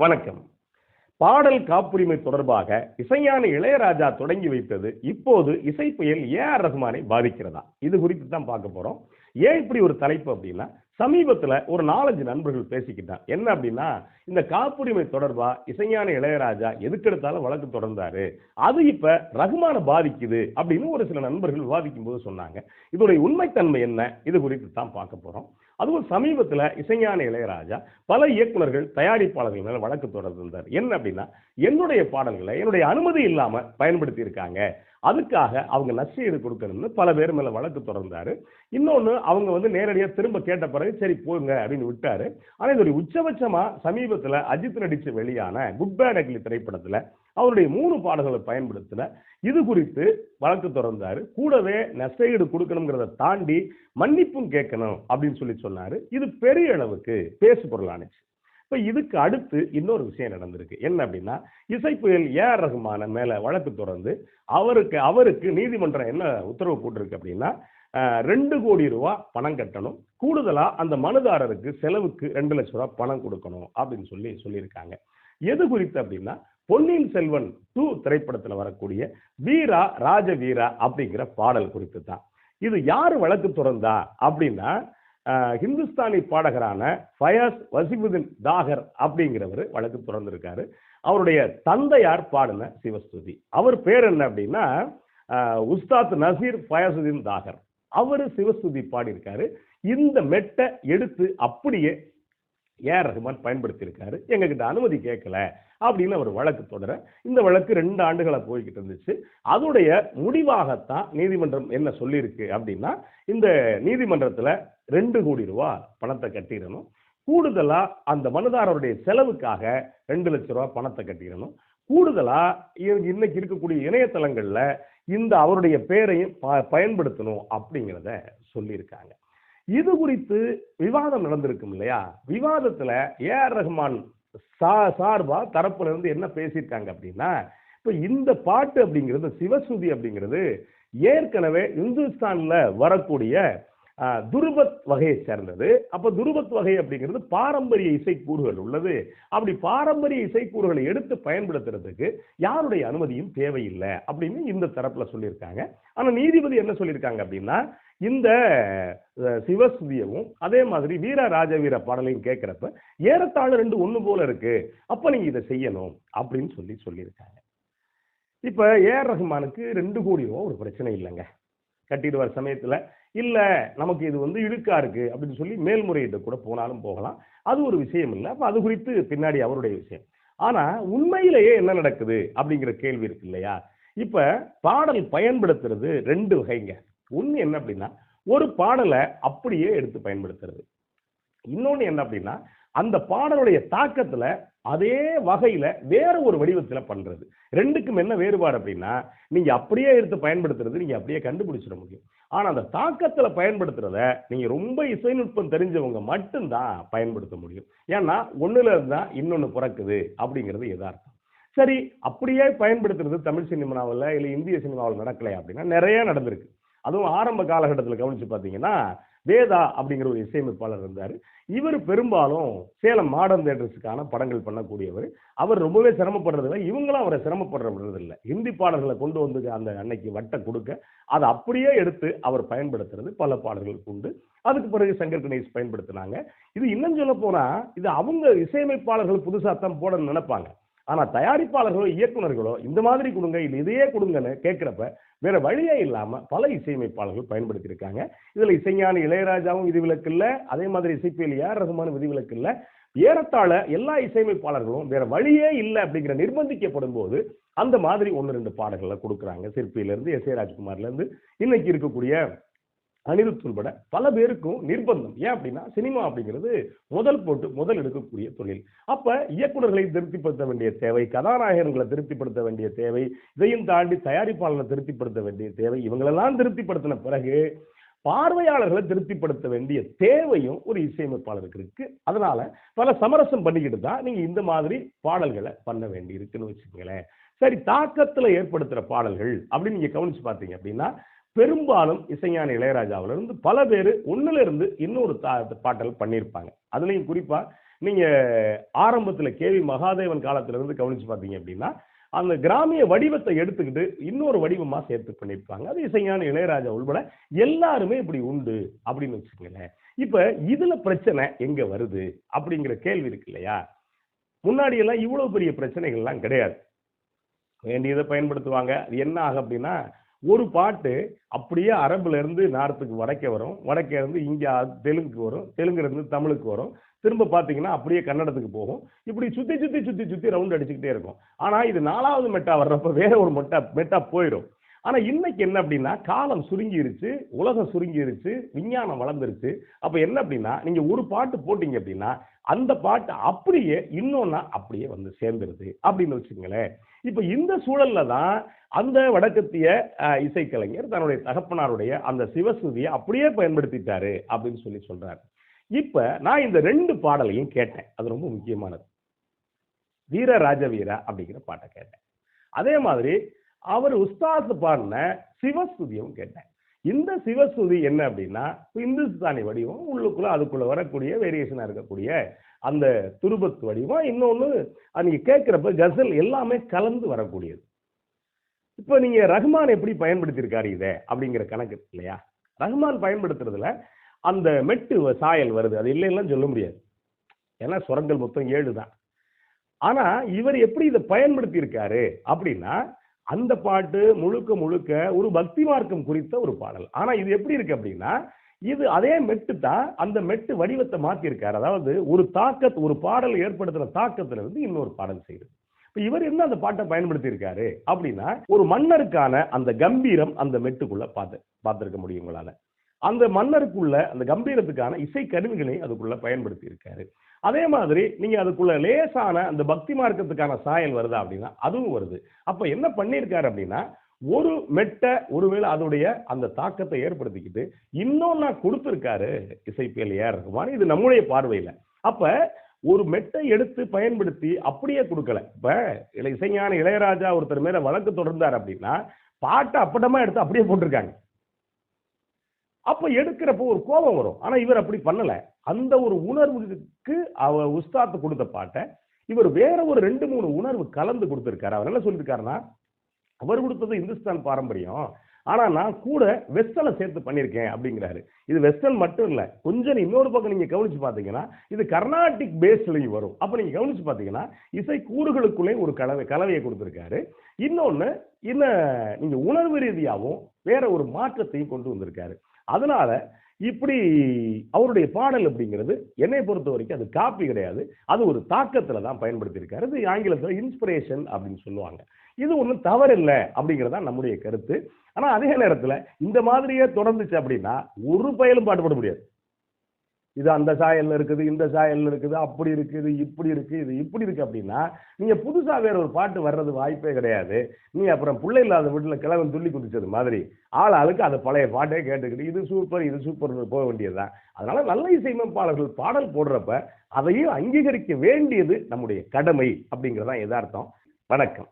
வணக்கம். பாடல் காப்புரிமை தொடர்பாக இசையான இளையராஜா தொடங்கி வைத்தது இப்போது இசை புயல் ஏ ஆர் ரஹ்மானை பாதிக்கிறதா? இது குறித்து தான் பார்க்க போறோம். ஏன் இப்படி ஒரு தலைப்பு அப்படின்னா சமீபத்தில் ஒரு நாலஞ்சு நண்பர்கள் பேசிக்கிட்டான் என்ன அப்படின்னா இந்த காப்புரிமை தொடர்பாக இசைஞான இளையராஜா எதுக்கெடுத்தாலும் வழக்கு தொடர்ந்தாரு. அது இப்போ ரகுமான பாதிக்குது அப்படின்னு ஒரு சில நண்பர்கள் விவாதிக்கும் போது சொன்னாங்க. இதோடைய உண்மைத்தன்மை என்ன? இது குறித்து தான் பார்க்க போகிறோம் அதுவும் சமீபத்தில் இசைஞான இளையராஜா பல இயக்குனர்கள் தயாரிப்பாளர்கள் மேலே வழக்கு தொடர்ந்திருந்தார். என்ன அப்படின்னா என்னுடைய பாடல்களை என்னுடைய அனுமதி இல்லாமல் பயன்படுத்தி இருக்காங்க அதுக்காக அவங்க நஷ்டஈடு கொடுக்கணும்னு பல பேர் மேல வழக்கு தொடர்ந்தாரு. இன்னொன்று அவங்க வந்து நேரடியாக திரும்ப கேட்ட பிறகு சரி போங்க அப்படின்னு விட்டாரு. இது ஒரு உச்சபட்சமா சமீபத்தில் அஜித் நடிச்சு வெளியான குட் பேட் அக்லி திரைப்படத்தில் அவருடைய மூணு பாடல்களை பயன்படுத்தின. இது குறித்து வழக்கு தொடர்ந்தாரு. கூடவே நஷ்டஈடு கொடுக்கணுங்கிறத தாண்டி மன்னிப்பும் கேட்கணும் அப்படின்னு சொல்லி சொன்னாரு. இது பெரிய அளவுக்கு பேசு பொருளானுச்சு. இப்போ இதுக்கு அடுத்து இன்னொரு விஷயம் நடந்திருக்கு. என்ன அப்படின்னா இசை புயல் ஏ ரகுமான மேலே வழக்கு தொடர்ந்து அவருக்கு அவருக்கு நீதிமன்றம் என்ன உத்தரவு போட்டிருக்கு அப்படின்னா ரெண்டு கோடி ரூபா பணம் கட்டணும். கூடுதலாக அந்த மனுதாரருக்கு செலவுக்கு ரெண்டு லட்ச ரூபா பணம் கொடுக்கணும் அப்படின்னு சொல்லி சொல்லியிருக்காங்க. எது குறித்து அப்படின்னா பொன்னியின் செல்வன் டூ திரைப்படத்தில் வரக்கூடிய வீரா ராஜ வீரா அப்படிங்கிற பாடல் குறித்து தான் இது யார் வழக்கு தொடர்ந்தா அப்படின்னா ஹிந்துஸ்தானி பாடகரான ஃபயாஸ் வசிபுதீன் தாகர் அப்படிங்கிறவர் வழக்கு தொடர்ந்திருக்காரு. அவருடைய தந்தையார் பாடின சிவஸ்துதி. அவர் பேர் என்ன அப்படின்னா உஸ்தாத் நசீர் ஃபயாசுதீன் தாகர். அவர் சிவஸ்துதி பாடியிருக்காரு. இந்த மெட்டை எடுத்து அப்படியே ஏஆர் ரஹ்மான் பயன்படுத்தியிருக்காரு. எங்ககிட்ட அனுமதி கேட்கல. அப்படின்னு அவர் வழக்கு தொடர இந்த வழக்கு ரெண்டு ஆண்டுகளை போய்கிட்டு இருந்துச்சு. அதோடைய முடிவாகத்தான் நீதிமன்றம் என்ன சொல்லியிருக்கு அப்படின்னா இந்த நீதிமன்றத்தில் ரெண்டு கோடி ரூபா பணத்தை கட்டிடணும். கூடுதலாக அந்த மனுதாரருடைய செலவுக்காக ரெண்டு லட்ச ரூபா பணத்தை கட்டிடணும். கூடுதலாக இ- இன்னைக்கு இருக்கக்கூடிய இணையதளங்களில் இந்த அவருடைய பேரையும் ப- பயன்படுத்தணும் அப்படிங்கிறத சொல்லியிருக்காங்க. இது குறித்து விவாதம் நடந்திருக்கும் இல்லையா? விவாதத்தில் ஏ ஆர் ரஹ்மான் சா சார்பா தரப்புல இருந்து என்ன பேசியிருக்காங்க அப்படின்னா இப்போ இந்த பாட்டு அப்படிங்கிறது சிவசுதி அப்படிங்கிறது ஏற்கனவே இந்துஸ்தான்ல வரக்கூடிய துருபத் வகையை சேர்ந்தது. அப்ப துருபத் வகை அப்படிங்கிறது பாரம்பரிய இசைக்கூறுகள் உள்ளது. அப்படி பாரம்பரிய இசைக்கூறுகளை எடுத்து பயன்படுத்துறதுக்கு யாருடைய அனுமதியும் தேவையில்லை அப்படின்னு இந்த தரப்புல சொல்லியிருக்காங்க. ஆனா நீதிபதி என்ன சொல்லியிருக்காங்க அப்படின்னா இந்த சிவஸ்துதியவும் அதே மாதிரி வீர ராஜவீர பாடலையும் கேட்குறப்ப ஏறத்தாழ ரெண்டு ஒன்று போல இருக்கு. அப்போ நீங்கள் இதை செய்யணும் அப்படின்னு சொல்லி சொல்லியிருக்காங்க. இப்போ ஏஆர் ரஹ்மானுக்கு ரெண்டு கோடி ரூபா ஒரு பிரச்சனை இல்லைங்க. கட்டிடுவார் சமயத்தில். இல்லை நமக்கு இது வந்து இழுக்கா இருக்கு அப்படின்னு சொல்லி மேல்முறையீட்டு கூட போனாலும் போகலாம். அது ஒரு விஷயம் இல்லை. அப்போ அது குறித்து பின்னாடி அவருடைய விஷயம். ஆனால் உண்மையிலேயே என்ன நடக்குது அப்படிங்கிற கேள்வி இருக்கு இல்லையா? இப்போ பாடல் பயன்படுத்துறது ரெண்டு வகைங்க. ஒன்று என்ன அப்படின்னா ஒரு பாடலை அப்படியே எடுத்து பயன்படுத்துறது. இன்னொன்று என்ன அப்படின்னா அந்த பாடலுடைய தாக்கத்தில் அதே வகையில் வேற ஒரு வடிவத்தில் பண்ணுறது ரெண்டுக்கும் என்ன வேறுபாடு அப்படின்னா நீங்கள் அப்படியே எடுத்து பயன்படுத்துறது நீங்கள் அப்படியே கண்டுபிடிச்சிட முடியும். ஆனால் அந்த தாக்கத்தில் பயன்படுத்துறத நீங்கள் ரொம்ப இசைநுட்பம் தெரிஞ்சவங்க மட்டும்தான் பயன்படுத்த முடியும். ஏன்னா ஒன்றுல இருந்தால் இன்னொன்று பிறக்குது அப்படிங்கிறது எதார்த்தம் சரி அப்படியே பயன்படுத்துறது தமிழ் சினிமாவில் இல்லை இந்திய சினிமாவில் நடக்கலையா அப்படின்னா நிறைய நடந்திருக்கு. அதுவும் ஆரம்ப காலகட்டத்தில் கவனிச்சு பார்த்தீங்கன்னா வேதா அப்படிங்கிற ஒரு இசையமைப்பாளர் இருந்தார். இவர் பெரும்பாலும் சேலம் மாடர்ன் தேட்டர்ஸுக்கான படங்கள் பண்ணக்கூடியவர். அவர் ரொம்பவே சிரமப்படுறதில்ல. இவங்களும் அவரை சிரமப்படுறது இல்லை ஹிந்தி பாடல்களை கொண்டு வந்து அந்த அன்னைக்கு வட்டை கொடுக்க அதை அப்படியே எடுத்து அவர் பயன்படுத்துறது பல பாடல்களுக்கு உண்டு. அதுக்கு பிறகு சங்கர் கணேஷ் பயன்படுத்தினாங்க. இது இன்னும் சொல்ல போனால் இது அவங்க இசையமைப்பாளர்கள் புதுசாக தான் போட நினைப்பாங்க. ஆனால் தயாரிப்பாளர்களோ இயக்குனர்களோ இந்த மாதிரி கொடுங்க இது இதையே கொடுங்கன்னு கேட்குறப்ப வேற வழியே இல்லாமல் பல இசையமைப்பாளர்கள் பயன்படுத்தியிருக்காங்க. இதில் இதுல இசைஞானி இளையராஜாவும் விதிவிலக்கு இல்லை அதே மாதிரி இசைப்பியல் ஏஆர் ரகுமான விதிவிலக்கு இல்லை. ஏறத்தாழ எல்லா இசையமைப்பாளர்களும் வேற வழியே இல்லை அப்படிங்கிற நிர்பந்திக்கப்படும் போது அந்த மாதிரி ஒன்று ரெண்டு பாடல்களை கொடுக்குறாங்க. சிற்பியிலேருந்து எஸ் ஏ ராஜ்குமார்லேருந்து இன்னைக்கு இருக்கக்கூடிய அனிருத் உள்பட பல பேருக்கும் நிர்பந்தம். ஏன் அப்படின்னா சினிமா அப்படிங்கிறது முதல் போட்டு முதல் எடுக்கக்கூடிய தொழில். அப்ப இயக்குனர்களை திருப்திப்படுத்த வேண்டிய தேவை கதாநாயகர்களை திருப்திப்படுத்த வேண்டிய தேவை இதையும் தாண்டி தயாரிப்பாளர்களை திருப்திப்படுத்த வேண்டிய தேவை இவங்களெல்லாம் திருப்திப்படுத்தின பிறகு பார்வையாளர்களை திருப்திப்படுத்த வேண்டிய தேவையும் ஒரு இசையமைப்பாளருக்கு இருக்கு. அதனால பல சமரசம் பண்ணிக்கிட்டு தான் நீங்க இந்த மாதிரி பாடல்களை பண்ண வேண்டி இருக்குன்னு வச்சுக்கோங்களேன். சரி தாக்கத்துல ஏற்படுத்துற பாடல்கள் அப்படின்னு நீங்க கவனிச்சு பார்த்தீங்க அப்படின்னா பெரும்பாலும் இசைஞான இளையராஜாவில இருந்து பல பேர் ஒன்னுல இருந்து இன்னொரு தா- பண்ணியிருப்பாங்க அதுலயும் குறிப்பா நீங்க ஆரம்பத்துல கேவி மகாதேவன் காலத்துல இருந்து கவனிச்சு பார்த்தீங்க அப்படின்னா அந்த கிராமிய வடிவத்தை எடுத்துக்கிட்டு இன்னொரு வடிவமா சேர்த்து பண்ணியிருப்பாங்க அது இசைஞான இளையராஜா உள்பட எல்லாருமே இப்படி உண்டு அப்படின்னு வச்சுக்கோங்களேன். இப்ப இதுல பிரச்சனை எங்க வருது அப்படிங்கிற கேள்வி இருக்கு இல்லையா? முன்னாடி எல்லாம் இவ்வளவு பெரிய பிரச்சனைகள்லாம் கிடையாது. வேண்டியதை பயன்படுத்துவாங்க. அது என்ன ஆகும் அப்படின்னா ஒரு பாட்டு அப்படியே அரபுல இருந்து நார்த்துக்கு வடக்கே வரும். வடக்கே இருந்து இங்கே தெலுங்குக்கு வரும். தெலுங்குல இருந்து தமிழுக்கு வரும். திரும்ப பார்த்தீங்கன்னா அப்படியே கன்னடத்துக்கு போகும். இப்படி சுத்தி சுத்தி சுத்தி சுத்தி ரவுண்ட் அடிச்சுக்கிட்டே இருக்கும். ஆனா இது நாலாவது மெட்டா வர்றப்ப வேற ஒரு மெட்டா மெட்டா போயிடும். ஆனா இன்னைக்கு என்ன அப்படின்னா காலம் சுருங்கிருச்சு உலகம் சுருங்கிருச்சு விஞ்ஞானம் வளர்ந்துருச்சு. அப்ப என்ன அப்படின்னா நீங்க ஒரு பாட்டு போட்டீங்க அப்படின்னா அந்த பாட்டு அப்படியே இன்னொன்னா அப்படியே வந்து சேர்ந்துருது. அப்படின்னு வச்சுங்களேன் இப்போ இந்த சூழல்ல தான் அந்த வடக்கத்திய இசைக்கலைஞர் தன்னுடைய தகப்பனாருடைய அந்த சிவஸ்துதியை அப்படியே பயன்படுத்திட்டாரு அப்படின்னு சொல்லி சொல்றாரு. இப்ப நான் இந்த ரெண்டு பாடலையும் கேட்டேன். அது ரொம்ப முக்கியமானது. வீர ராஜ வீர அப்படிங்கிற பாட்டை கேட்டேன். அதே மாதிரி அவர் உஸ்தாத் பாடின சிவஸ்துதியும் கேட்டேன். இந்த சிவஸ்துதி என்ன அப்படின்னா இந்துஸ்தானி வடிவம் உள்ளுக்குள்ள அதுக்குள்ள வரக்கூடிய வேரியேஷனா இருக்கக்கூடிய அந்த துருபத்து வடிவம் இன்னொன்று அன்னைக்கு கேட்குறப்ப கசல் எல்லாமே கலந்து வரக்கூடியது. இப்போ நீங்க ரஹ்மான் எப்படி பயன்படுத்தியிருக்காரு இதை அப்படிங்கிற கணக்கு இல்லையா? ரஹ்மான் பயன்படுத்துறதுல அந்த மெட்டு வ- சாயல் வருது அது இல்லைன்னா சொல்ல முடியாது. ஏன்னா சுரங்கள் மொத்தம் ஏழு தான் ஆனா இவர் எப்படி இதை பயன்படுத்தியிருக்காரு அப்படின்னா அந்த பாட்டு முழுக்க முழுக்க ஒரு பக்தி மார்க்கம் குறித்த ஒரு பாடல். ஆனா இது எப்படி இருக்கு அப்படின்னா இது அதே மெட்டு தான் அந்த மெட்டு வடிவத்தை மாத்திருக்காரு. அதாவது ஒரு தாக்கத் ஒரு பாடல் ஏற்படுத்துற தாக்கத்துல இருந்து இன்னொரு பாடல் செய்யுது இப்போ இவர் என்ன அந்த பாட்டை பயன்படுத்தி இருக்காரு அப்படின்னா ஒரு மன்னருக்கான அந்த கம்பீரம் அந்த மெட்டுக்குள்ள பார்த்து பார்த்துருக்க முடியும் உங்களால. அந்த மன்னருக்குள்ள அந்த கம்பீரத்துக்கான இசை கருவிகளை அதுக்குள்ள பயன்படுத்தி இருக்காரு அதே மாதிரி நீங்க அதுக்குள்ள லேசான அந்த பக்தி மார்க்கத்துக்கான சாயல் வருதா அப்படின்னா அதுவும் வருது. அப்ப என்ன பண்ணியிருக்காரு அப்படின்னா ஒரு மெட்டை ஒருவேளை அதோடைய அந்த தாக்கத்தை ஏற்படுத்திக்கிட்டு இன்னொன்னா கொடுத்துருக்காரு இசைப்பியல் ஏஆர் ரஹ்மான் இது நம்முடைய பார்வையில. அப்ப ஒரு மெட்டை எடுத்து பயன்படுத்தி அப்படியே கொடுக்கல. இப்ப இசைஞான இளையராஜா ஒருத்தர் மேல வழக்கு தொடர்ந்தார் அப்படின்னா பாட்டை அப்பட்டமாக எடுத்து அப்படியே போட்டிருக்காங்க. அப்போ எடுக்கிறப்போ ஒரு கோபம் வரும். ஆனால் இவர் அப்படி பண்ணலை. அந்த ஒரு உணர்வுக்கு அவ உஸ்தாத்து கொடுத்த பாட்டை இவர் வேற ஒரு ரெண்டு மூணு உணர்வு கலந்து கொடுத்துருக்காரு. அவர் என்ன சொல்லியிருக்காருன்னா அவர் கொடுத்தது இந்துஸ்தான் பாரம்பரியம். ஆனால் நான் கூட வெஸ்டர்னை சேர்த்து பண்ணியிருக்கேன் அப்படிங்கிறாரு. இது வெஸ்டர்ன் மட்டும் இல்லை. கொஞ்சம் இன்னொரு பக்கம் நீங்கள் கவனித்து பார்த்தீங்கன்னா இது கர்நாடிக் பேஸ்லையும் வரும். அப்போ நீங்கள் கவனிச்சு பார்த்தீங்கன்னா இசை கூறுகளுக்குள்ளே ஒரு கலவை கலவையை கொடுத்துருக்காரு. இன்னொன்று இன்னும் நீங்கள் உணர்வு ரீதியாகவும் வேற ஒரு மாற்றத்தையும் கொண்டு வந்திருக்காரு. அதனால இப்படி அவருடைய பாடல் அப்படிங்கிறது என்னை பொறுத்த வரைக்கும் அது காப்பி கிடையாது. அது ஒரு தாக்கத்துல தான் பயன்படுத்தியிருக்காரு. இது ஆங்கிலத்தில் இன்ஸ்பிரேஷன் அப்படின்னு சொல்லுவாங்க. இது ஒன்றும் தவறில்லை அப்படிங்கிறதா நம்முடைய கருத்து. ஆனால் அதே நேரத்தில் இந்த மாதிரியே தொடர்ந்துச்சு அப்படின்னா ஒரு பயலும் பாடுபட முடியாது. இது அந்த சாயலில் இருக்குது இந்த சாயலில் இருக்குது அப்படி இருக்குது இப்படி இருக்குது இது இப்படி இருக்குது அப்படின்னா நீங்கள் புதுசாக வேற ஒரு பாட்டு வர்றது வாய்ப்பே கிடையாது. நீ அப்புறம் பிள்ளை இல்லாத வீட்டில் கிழவன் துள்ளி குதிச்சது மாதிரி ஆள் ஆளுக்கு அதை பழைய பாட்டே கேட்டுக்கிட்டு இது சூப்பர் இது சூப்பர் போக வேண்டியதுதான். அதனால் நல்ல இசையமைப்பாளர்கள் பாடல் போடுறப்ப அதையும் அங்கீகரிக்க வேண்டியது நம்முடைய கடமை அப்படிங்கிறதான் எதார்த்தம் வணக்கம்.